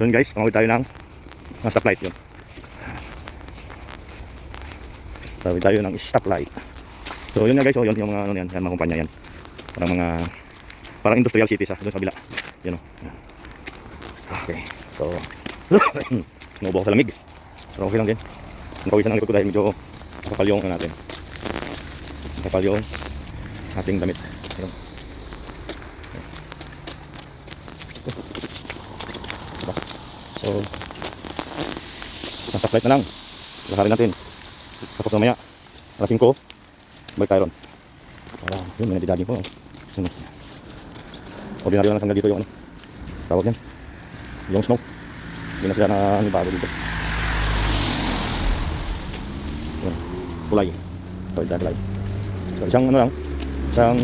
So yun guys, tumawid tayo ng ng stoplight yun. Tawid tayo ng stoplight. So yun nga guys, oh, yun yung mga ano yan, yan mga kumpanya yan. Parang mga parang industrial cities ah, doon sa kabila. Yun oh. Yan. Okay. So ko sa lamig. Pero okay lang din. Napawisan ang likod ko dahil medyo nakapal yung ano natin. Nakapal yung ating damit. Ayun. So, nasa flight na lang. Lakarin natin. Tapos mamaya, alas 5, balik tayo ron. Para, yun, may nadidaging ko. Yun. Ordinaryo lang tanggal dito yung ano. Tawag yan. Yung snow. Hindi na sila na ano, bago dito. Yun. Kulay. Ito kulay. So, isang ano lang. Isang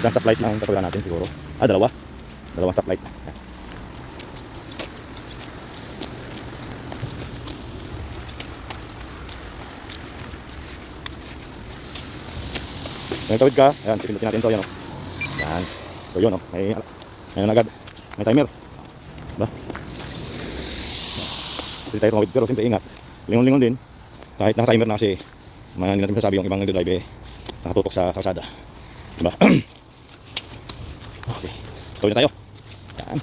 isang stoplight lang tatawag natin siguro. Ah, dalawa. Dalawang stoplight. Yan. May tawid ka. Ayan, pipindutin natin to. Yan, oh. Yan. So, yun, oh. May, Ayan agad. May timer. Diba? Hindi tayo tumawid pero siyempre ingat. Lingon-lingon din. Kahit naka-timer na kasi mga hindi natin masasabi yung ibang nagdadrive eh nakatutok sa kalsada. Diba? okay. Tawid na tayo. Yan.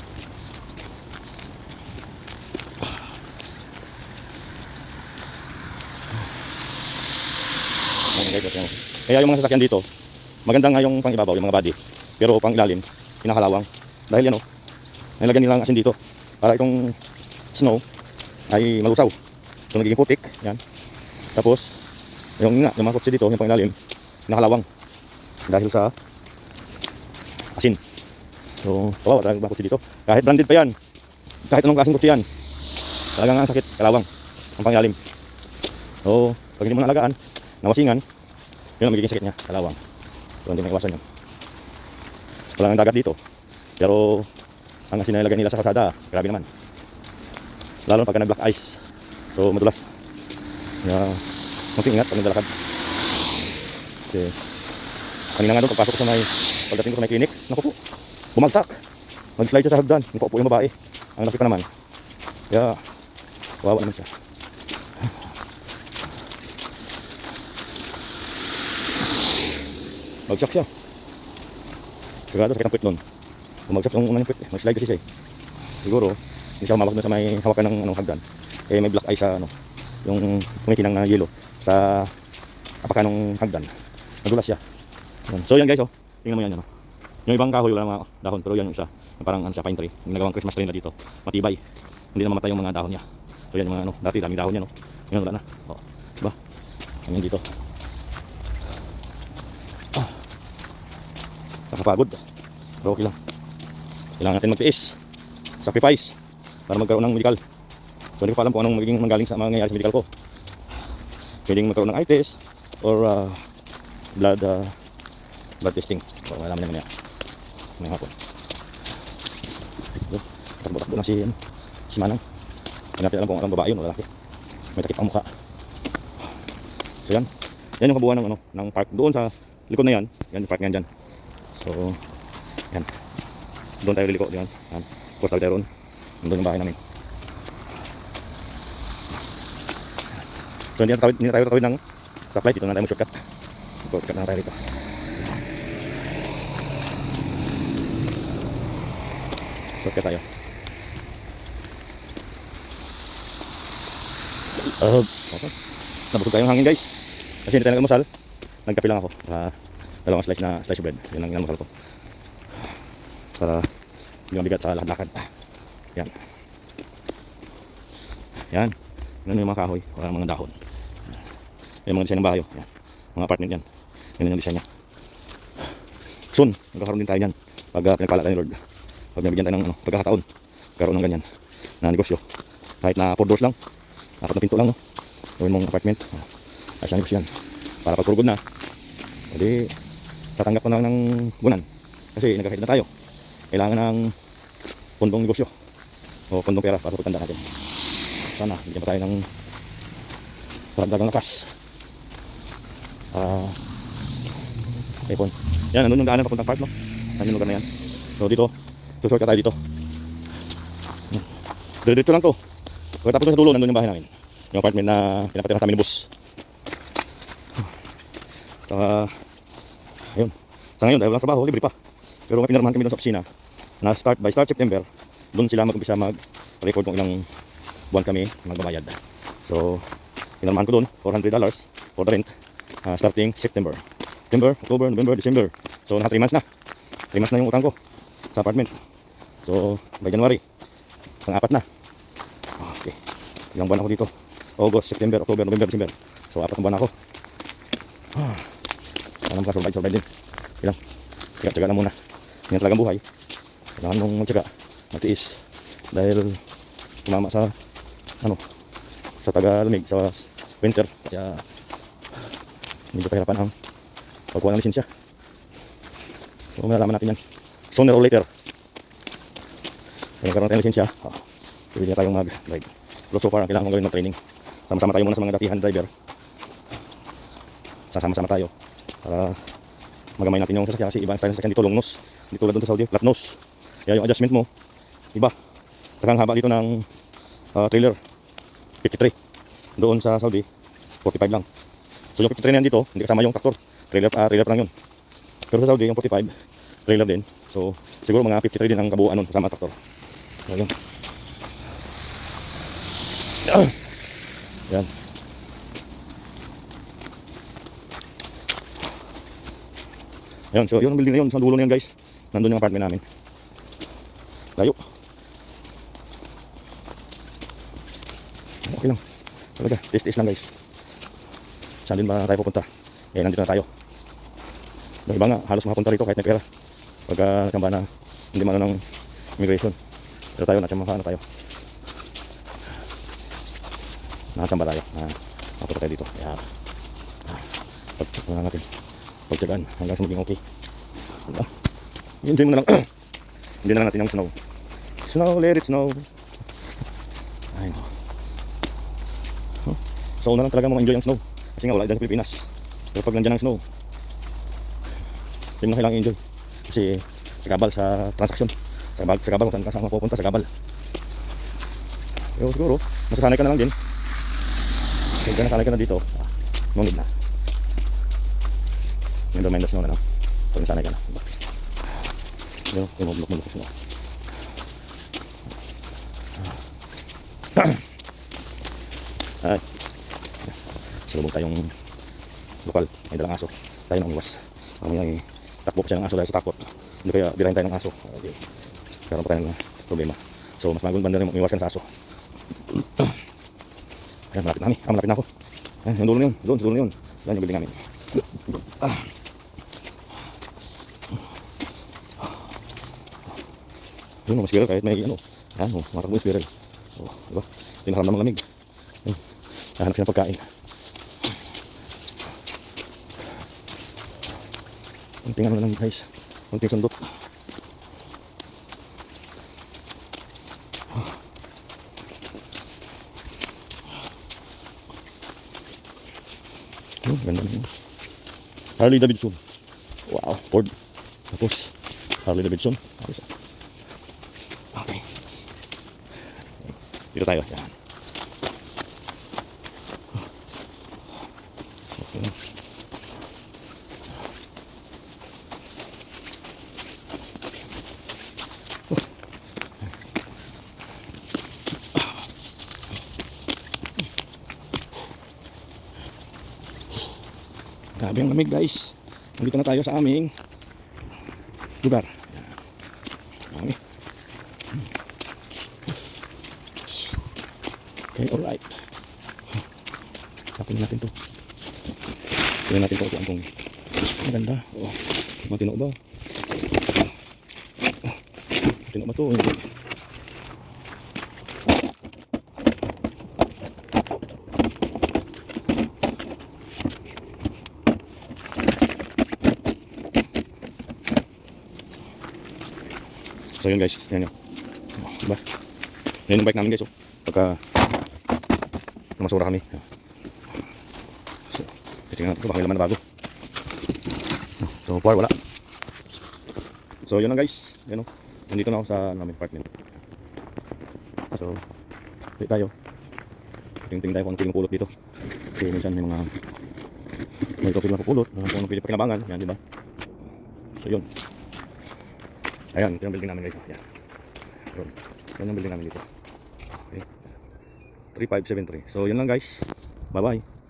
Kaya yung mga sasakyan dito, maganda nga yung pang ibabaw, yung mga body. Pero pang ilalim, pinakalawang. Dahil yan o, nilagyan nilang asin dito. Para itong snow ay malusaw. So nagiging putik, yan. Tapos, yung nga, yung mga kutsi dito, yung pang ilalim, pinakalawang. Dahil sa asin. So, kawawa talaga mga kutsi dito. Kahit branded pa yan, kahit anong klaseng kutsi yan, talagang ang sakit, kalawang, ang pang ilalim. So, pag hindi mo naalagaan, nawasingan, yun ang magiging sakit niya, kalawang. So, hindi maiwasan yun. Wala nang dagat dito. Pero, ang sinalagay nila sa kalsada, grabe naman. Lalo pagka nag-black ice. So, madulas. Kaya, mag-ingat pag naglalakad. Kasi, kanina nga doon, pagpasok sa may, pagdating ko sa may clinic, naku po, bumagsak. Nag-slide siya sa hagdan. Naku po yung babae. Ang laki pa naman. Kaya, kawawa naman siya. Bagsak siya. Sigurado sakit ang puwet nun. Bumagsak yung unang puwet. eh. Mag-slide kasi siya eh. Siguro, hindi siya humawak doon sa may hawakan ng anong hagdan. Eh may black eye sa ano, yung tumitinang na yelo sa apakan ng hagdan. Nadulas siya. So yan guys, oh. Tingnan mo yan, ano. Yung ibang kahoy wala mga dahon, pero yan yung isa. Yung parang ano siya, pine tree. Yung nagawang Christmas tree na dito. Matibay. Hindi na mamatay yung mga dahon niya. So yan yung mga ano, dati daming dahon niya, no. Ngayon wala na. Oh. Diba? Yan dito. nakapagod pero okay lang kailangan natin magtiis sacrifice para magkaroon ng medical so hindi ko pa alam kung anong magiging manggaling sa mga nangyayari sa medical ko pwedeng magkaroon ng eye test or uh, blood uh, blood testing so malaman naman yan may hapon takbo-takbo na si, ano, si Manang hindi natin alam kung anong babae yun o lalaki may takip ang mukha so yan yan yung kabuuan ng ano ng park doon sa likod na yan yan yung park nga dyan So, yan. Doon tayo liliko, yan. Yan. Course tayo roon. Doon yung bahay namin. So, hindi tayo tawid ng stoplight. Dito na tayo mag-shortcut. Shortcut na tayo dito. Shortcut tayo. Uh, okay. Nabusog tayong hangin guys. Kasi hindi tayo nag-almusal. Nagkape lang ako. Para dalawang slice na slice of bread. Yun ang inamasal ko. Para hindi mabigat sa lakad-lakad. Yan. Yan. Yan yung mga kahoy. Wala mga dahon. Yan mga design ng bahay. oh. Yan. Mga apartment yan. Yan yung design niya. Soon, magkakaroon din tayo yan. Pag uh, pinagpala tayo ni Lord. Pag nabigyan tayo ng ano, pagkakataon. Karoon ng ganyan. Na negosyo. Kahit na 4 doors lang. Apat na pinto lang. No? Gawin mong apartment. Ay siya negosyo yan. Para pag na. Hindi, tatanggap ko na ng gunan. Kasi nagkakita na tayo. Kailangan ng pundong negosyo. O pundong pera para tutanda natin. Sana, bigyan pa tayo ng karagdagang lakas. Ah, uh, ipon. Yan, nandun yung daanan papuntang park, no? Yan yung lugar na yan. So dito, So shortcut tayo dito. Diretso lang to. Pagkatapos ng sa dulo, nandun yung bahay namin. Yung apartment na pinapatira sa amin ni boss. Saka, ayun. Sa ngayon, dahil walang trabaho, libre pa. Pero may pinirmahan kami doon sa opisina na start by start September, doon sila mag-umpisa mag-record kung ilang buwan kami magbabayad. So, pinirmahan ko doon, $400 for the rent, ah, starting September. September, October, November, December. So, naka 3 months na. 3 months na yung utang ko sa apartment. So, by January, pang-apat na. Okay. Ilang buwan ako dito? August, September, October, November, December. So, apat na buwan ako. Ah. Alam ka, survive, survive din. Ilang. Kaya tsaga na muna. Yan talagang buhay. Kailangan mong magtsaga. Matiis. Dahil tumama sa ano sa taga-lamig, sa winter. Kaya medyo kahirapan ang pagkuha ng lisensya. So, malalaman natin yan. Sooner or later. Kaya nagkaroon tayo ng lisensya. Ah, pwede na tayong mag-drive. Pero so far, ang kailangan kong gawin ng training. Sama-sama tayo muna sa mga datihan driver. Sasama-sama tayo. Para magamay natin yung sasakyan kasi iba ang style ng sasakyan dito long nose. Hindi tulad doon sa Saudi, flat nose. Kaya yung adjustment mo, iba. Takang haba dito ng ah, trailer. 53. Doon sa Saudi, 45 lang. So yung 53 na yan dito, hindi kasama yung tractor. Trailer, ah, trailer pa lang yun. Pero sa Saudi, yung 45, trailer din. So siguro mga 53 din ang kabuuan nun kasama tractor. So yun. Yan. Ayan, so yun ang building na yun, sa dulo na yan guys. Nandun yung apartment namin. Layo. Okay lang. Talaga, test-test lang guys. Saan din ba tayo pupunta? Eh, nandito na tayo. Yung iba nga, halos makapunta rito kahit may pera. Pagka nakamba na hindi man ng immigration. Pero tayo, natsamba na tayo. Nakachamba tayo. Ah, makapunta tayo dito. Kaya, ah, pag-check muna natin. Pagtsagaan hanggang sa maging okay. Diba? I-enjoy mo na lang. Hindi na lang natin yung snow. Snow, let it snow. Ay, no. Huh? So, una lang talaga mo enjoy ang snow. Kasi nga wala dyan sa Pilipinas. Pero pag nandyan ang snow, mo na kailangan enjoy. Kasi sagabal sa transaksyon. Sagabal, sagabal kung saan ka saan mapupunta, sagabal. Pero siguro, masasanay ka na lang din. Kaya ka nasanay ka na dito, ah, no na. Yung domain snow na lang. Pag nasanay ka na. Diba? Yung, yung mablok-mablok snow. Ay. Salubog tayong lokal. May dalang aso. Tayo nang iwas. Mamaya ay takbo pa siya ng aso dahil sa takot. Hindi kaya birahin tayo ng aso. Okay. Karoon pa tayo ng problema. So, mas magandang banda rin umiwas ka sa aso. Ayan, malapit na kami. Ah, malapit na ako. Ayan, yung dulo na yun. Doon, sa dulo na yun. Yan yung building namin. Ah. Yun, mga squirrel kahit may ano. Ayan, oh, matakbo yung squirrel. Oh, diba? Tinaharam ng lamig. Ayun, nahanap siya ng pagkain. Kunting ano na lang guys. Kunting sundot. Oh, ganda na yun. Harley Davidson. Wow, Ford. Tapos, Harley Davidson. Ah. Okay. Dito tayo. Yan. Okay. Grabe ang lamig guys. Nandito na tayo sa aming lugar. Dami. Okay, alright. Tapin natin to. Tingnan natin kung kung maganda. Oh, matino ba? Matino ba to? Hindi. So yun guys, yan yun. Oh, diba? Yan yung bike namin guys. Oh. Pagka namasura kami. So, titingnan natin kung baka may laman na bago. So far wala. So yun lang guys. Yan oh. nandito na ako sa namin apartment. So, wait tayo. Tingting tayo kung ano piling pulot dito. Kasi minsan may mga may kapil na pupulot, uh, kung ano piling pakinabangan, yan, di ba? So, yun. Ayan, ito yung building namin guys. Yan. Yun. Yan yung building namin dito. Okay. 3573. So, yun lang guys. Bye-bye.